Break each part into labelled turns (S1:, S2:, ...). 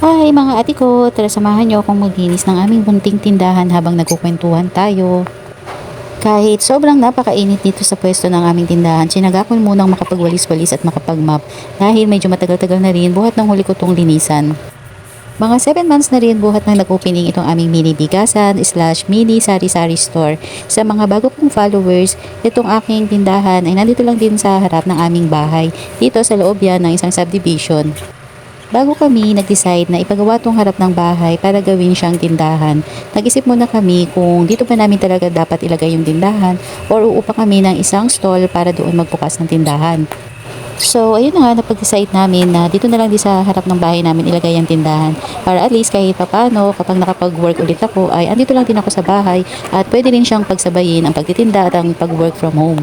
S1: Hi mga ate ko, tara samahan niyo akong maglinis ng aming bunting tindahan habang nagkukwentuhan tayo. Kahit sobrang napakainit dito sa pwesto ng aming tindahan, sinaga ko munang makapagwalis-walis at makapagmap dahil medyo matagal-tagal na rin buhat ng huli ko tong linisan. Mga 7 months na rin buhat nang nag-opening itong aming mini bigasan slash mini sari-sari store. Sa mga bago kong followers, itong aking tindahan ay nandito lang din sa harap ng aming bahay. Dito sa loob yan ng isang subdivision. Bago kami nag-decide na ipagawa tong harap ng bahay para gawin siyang tindahan, nag-isip muna kami kung dito ba namin talaga dapat ilagay yung tindahan or uupa kami ng isang stall para doon magbukas ng tindahan. So, ayun na nga, napag-decide namin na dito na lang din sa harap ng bahay namin ilagay ang tindahan. Para at least kahit papano, kapag nakapag-work ulit ako, ay andito lang din ako sa bahay at pwede rin siyang pagsabayin ang pagtitinda at ang pag-work from home.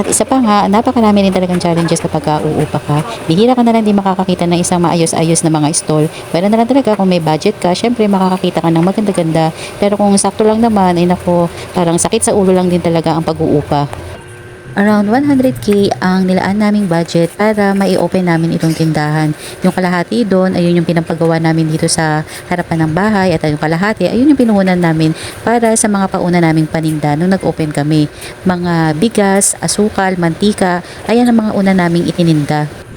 S1: At isa pa nga, napakarami rin talagang challenges kapag ka uupa ka. Bihira ka na lang din makakakita ng isang maayos-ayos na mga stall. Pero na lang talaga kung may budget ka, syempre makakakita ka ng maganda-ganda. Pero kung sakto lang naman, ay nako, parang sakit sa ulo lang din talaga ang pag-uupa. Around 100k ang nilaan naming budget para mai-open namin itong tindahan. Yung kalahati doon, ayun yung pinampagawa namin dito sa harapan ng bahay at yung kalahati, ayun yung pinuhunan namin para sa mga pauna naming paninda nung nag-open kami. Mga bigas, asukal, mantika, ayan ang mga una naming itininda.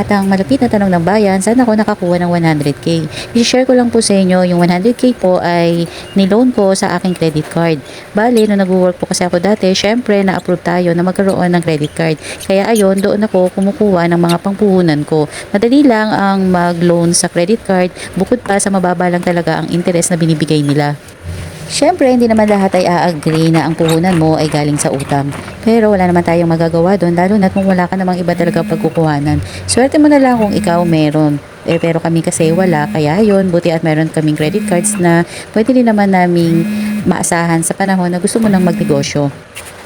S1: At ang malapit na tanong ng bayan, saan ako nakakuha ng 100k? I-share ko lang po sa inyo, yung 100k po ay niloan ko sa aking credit card. Bali, nung nag-work po kasi ako dati, syempre na-approve tayo na magkaroon ng credit card. Kaya ayun, doon ako kumukuha ng mga pangpuhunan ko. Madali lang ang mag-loan sa credit card, bukod pa sa mababa lang talaga ang interest na binibigay nila. Siyempre, hindi naman lahat ay a-agree na ang puhunan mo ay galing sa utang. Pero wala naman tayong magagawa doon, lalo na kung wala ka namang iba talaga pagkukuhanan. Swerte mo na lang kung ikaw meron. Eh, pero kami kasi wala, kaya yun, buti at meron kaming credit cards na pwede din naman naming maasahan sa panahon na gusto mo nang magnegosyo.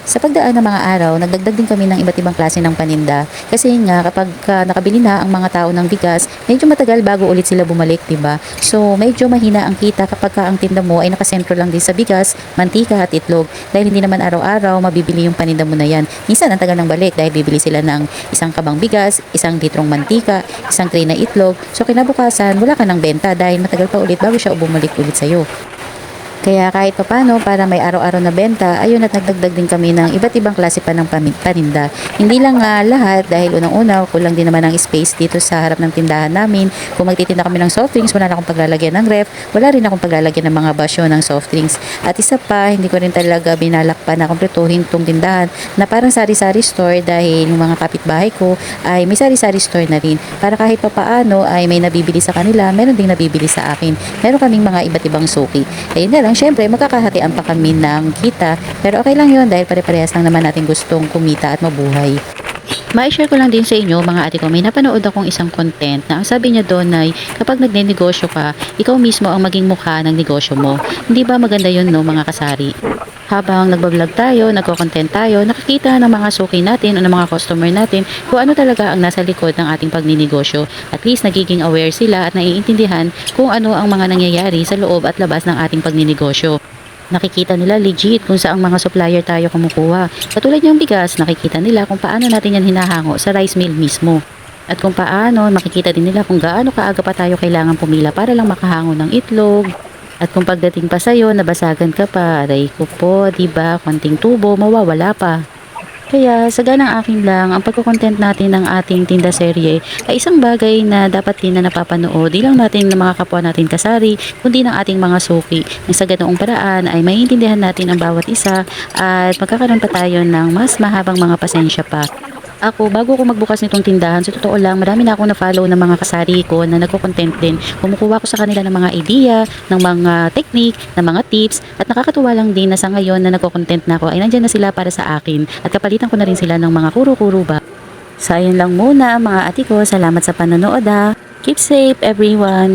S1: Sa pagdaan ng mga araw, nagdagdag din kami ng iba't ibang klase ng paninda. Kasi nga, kapag ka nakabili na ang mga tao ng bigas, medyo matagal bago ulit sila bumalik, 'di ba? So, medyo mahina ang kita kapag ka ang tinda mo ay nakasentro lang din sa bigas, mantika at itlog. Dahil hindi naman araw-araw mabibili yung paninda mo na yan. Minsan, ang tagal ng balik dahil bibili sila ng isang kabang bigas, isang litrong mantika, isang tray na itlog. So, kinabukasan, wala ka ng benta dahil matagal pa ulit bago siya bumalik ulit sa'yo. Kaya kahit papano para may araw-araw na benta, ayun at nagdagdag din kami ng iba't ibang klase pa ng paninda. Hindi lang nga lahat dahil unang-una kulang din naman ng space dito sa harap ng tindahan namin. Kung magtitinda kami ng soft drinks, wala na akong paglalagyan ng ref, wala rin akong paglalagyan ng mga basyo ng soft drinks. At isa pa, hindi ko rin talaga binalak pa na kompletuhin tong tindahan na parang sari-sari store dahil yung mga kapitbahay ko ay may sari-sari store na rin. Para kahit papaano ay may nabibili sa kanila, meron ding nabibili sa akin. Meron kaming mga iba't ibang suki. Ayun na lang, syempre magkakahatian pa kami ng kita. Pero okay lang yun dahil pare-parehas lang naman natin gustong kumita at mabuhay. Ma-share ko lang din sa inyo mga ate ko, may napanood akong isang content na ang sabi niya doon ay kapag nagne-negosyo ka, ikaw mismo ang maging mukha ng negosyo mo. Hindi ba maganda yun no mga kasari? Habang nagbablog tayo, nagko-content tayo, nakikita ng mga suki natin o ng mga customer natin kung ano talaga ang nasa likod ng ating pagninegosyo. At least nagiging aware sila at naiintindihan kung ano ang mga nangyayari sa loob at labas ng ating pagninegosyo. Nakikita nila legit kung saang mga supplier tayo kumukuha. Katulad yung bigas, nakikita nila kung paano natin yan hinahango sa rice mill mismo. At kung paano, makikita din nila kung gaano kaaga pa tayo kailangan pumila para lang makahango ng itlog. At kung pagdating pa sa'yo, nabasagan ka pa, aray ko po, diba, konting tubo, mawawala pa. Kaya sa ganang akin lang, ang pagkukontent natin ng ating tinda serye ay isang bagay na dapat din na napapanood. Di lang natin ng mga kapwa natin kasari, kundi ng ating mga suki. Nang sa ganoong paraan ay maiintindihan natin ang bawat isa at magkakaroon pa tayo ng mas mahabang mga pasensya pa. Ako, bago ko magbukas nitong tindahan, sa totoo lang, marami na ako na-follow ng mga kasari ko na nagko-content din. Kumukuha ko sa kanila ng mga idea, ng mga technique, ng mga tips, at nakakatuwa lang din na sa ngayon na nagko-content na ako, ay nandyan na sila para sa akin. At kapalitan ko na rin sila ng mga kuro-kuro ba. So, lang muna mga ati ko. Salamat sa panonood ah. Keep safe everyone.